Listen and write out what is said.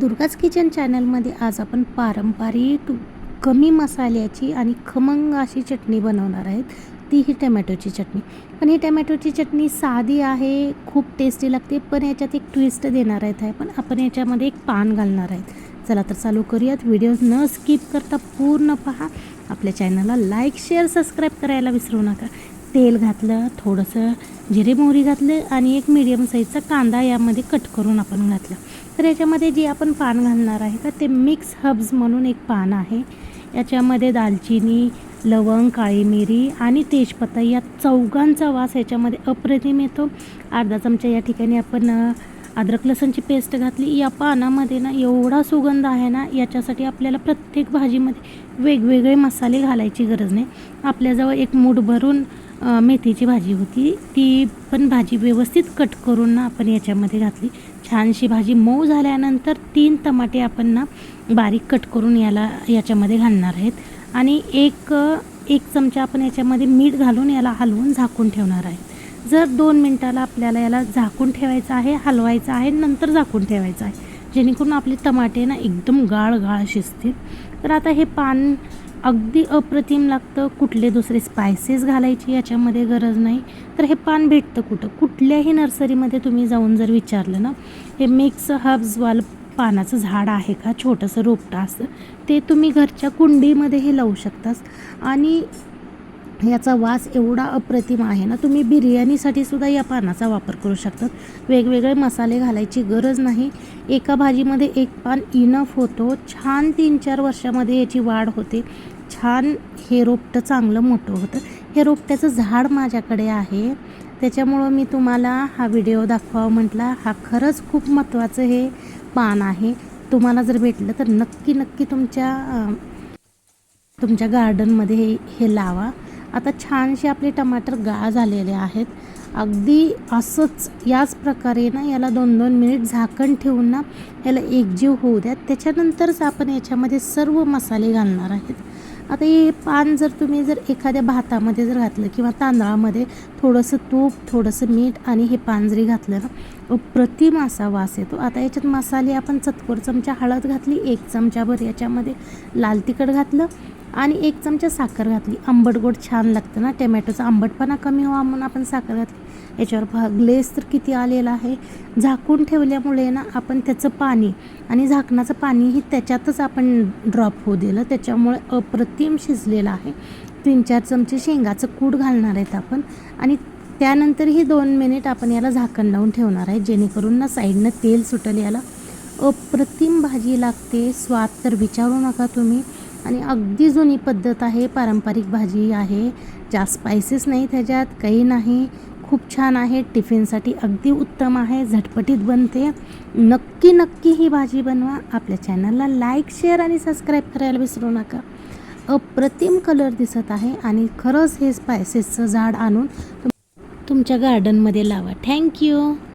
Durga's kitchen चॅनलमध्ये आज आपण पारंपरिक कमी मसाल्याची आणि खमंग अशी चटणी बनवणार आहेत. ती ही टमॅटोची चटणी. पण ही टमॅटोची चटणी साधी आहे खूप टेस्टी लागते पण याच्यात एक ट्विस्ट देणार आहेत आहे पण. आपण याच्यामध्ये एक पान घालणार आहेत. चला तर चालू करूयात. व्हिडिओ न स्किप करता पूर्ण पहा. आपल्या चॅनलला लाईक शेअर सबस्क्राईब करायला विसरू नका. तेल घातलं थोडंसं जिरे मोहरी घातलं आणि एक मीडियम साईजचा कांदा यामध्ये कट करून आपण घातलं. तर याच्यामध्ये जे आपण पान घालणार आहे का ते मिक्स हब्स म्हणून एक पान आहे. याच्यामध्ये दालचिनी लवंग काळी मिरी आणि तेजपत्ता या चौघांचा वास याच्यामध्ये अप्रतिम येतो. अर्धा चमचा या ठिकाणी आपण अद्रक लसणची पेस्ट घातली. या पानामध्ये ना एवढा सुगंध आहे ना याच्यासाठी आपल्याला प्रत्येक भाजीमध्ये वेगवेगळे मसाले घालायची गरज नाही. आपल्याजवळ एक मूठ भरून मेथीची भाजी होती. ती पण भाजी व्यवस्थित कट करून ना आपण याच्यामध्ये घातली. छानशी भाजी मऊ झाल्यानंतर तीन टमाटे आपण ना बारीक कट करून याला याच्यामध्ये घालणार आहेत. आणि एक एक चमचा आपण याच्यामध्ये मीठ घालून याला हलवून झाकून ठेवणार आहे. जर दोन मिनटाला आपल्याला याला झाकून ठेवायचं आहे हलवायचं आहे नंतर झाकून ठेवायचं आहे. जेणेकरून आपले टमाटे ना एकदम गाळ गाळ शिजतील. तर आता हे पान अगदी अप्रतिम लागतं. कुठले दुसरे स्पायसेस घालायची याच्यामध्ये गरज नाही. तर हे पान भेटतं कुठं? कुठल्याही नर्सरीमध्ये तुम्ही जाऊन जर विचारलं ना हे मिक्स हब्सवालं पानाचं झाड आहे का? छोटंसं रोपटं असतं ते तुम्ही घरच्या कुंडीमध्ये हे लावू शकतास. आणि याचा वास एवढा अप्रतिम आहे ना तुम्ही बिर्याणीसाठी सुद्धा या पानाचा वापर करू शकतात वेगवेगळे मसाले घालायची गरज नाही. एका भाजीमध्ये एक पान इनफ होतो. छान तीन चार वर्षामध्ये याची वाढ होते. छान हे रोपटं चांगलं मोठं होतं. हे रोपट्याचं झाड माझ्याकडे आहे. त्याच्यामुळं मी तुम्हाला हा व्हिडिओ दाखवावा म्हटला. हा खरंच खूप महत्त्वाचं हे पान आहे. तुम्हाला जर भेटलं तर नक्की नक्की तुमच्या तुमच्या गार्डनमध्ये हे हे लावा. आता छानसे आपले टमाटर गाळ झालेले आहेत. अगदी असंच याच प्रकारे ना याला दोन दोन मिनिट झाकण ठेवून ना याला एकजीव होऊ द्या. त्याच्यानंतरच आपण याच्यामध्ये सर्व मसाले घालणार आहेत. आता हे पान जर तुम्ही जर एखाद्या भातामध्ये जर घातलं किंवा तांदळामध्ये थोडंसं तूप थोडंसं मीठ आणि हे पान जरी घातलं ना अप्रतिम असा वास येतो. आता याच्यात मसाले आपण चतकोर चमचा हळद घातली एक चमचाभर याच्यामध्ये लाल तिखट घातलं आणि एक चमचा साखर घातली. आंबट गोड छान लागतं ना टमॅटोचा आंबटपणा कमी व्हावा म्हणून आपण साखर घातली. याच्यावर पहा ग्लेस तर किती आलेला आहे. झाकून ठेवल्यामुळे ना आपण त्याचं पाणी आणि झाकणाचं पाणीही त्याच्यातच आपण ड्रॉप होऊ दिलं. त्याच्यामुळे अप्रतिम शिजलेलं आहे. तीन चार चमचे शेंगाचं कूट घालणार आहेत आपण. आणि त्यानंतरही दोन मिनिट आपण याला झाकण लावून ठेवणार आहे. जेणेकरून ना साईडनं तेल सुटेल याला. अप्रतिम भाजी लागते. स्वाद तर विचारू नका तुम्ही. आणि अगदी जुनी पद्धत आहे पारंपरिक भाजी आहे. जास्त स्पायसेस नाही त्याच्यात काही नाही. खूप छान आहे. टिफिनसाठी अगदी उत्तम आहे. झटपटीत बनते. नक्की नक्की ही भाजी बनवा. आपल्या चॅनलला लाईक शेअर आणि सबस्क्राईब करायला विसरू नका. अप्रतिम कलर दिसत आहे आणि खरंच हे स्पायसेसचं झाड आणून तुम- तुमच्या गार्डनमध्ये लावा. थँक्यू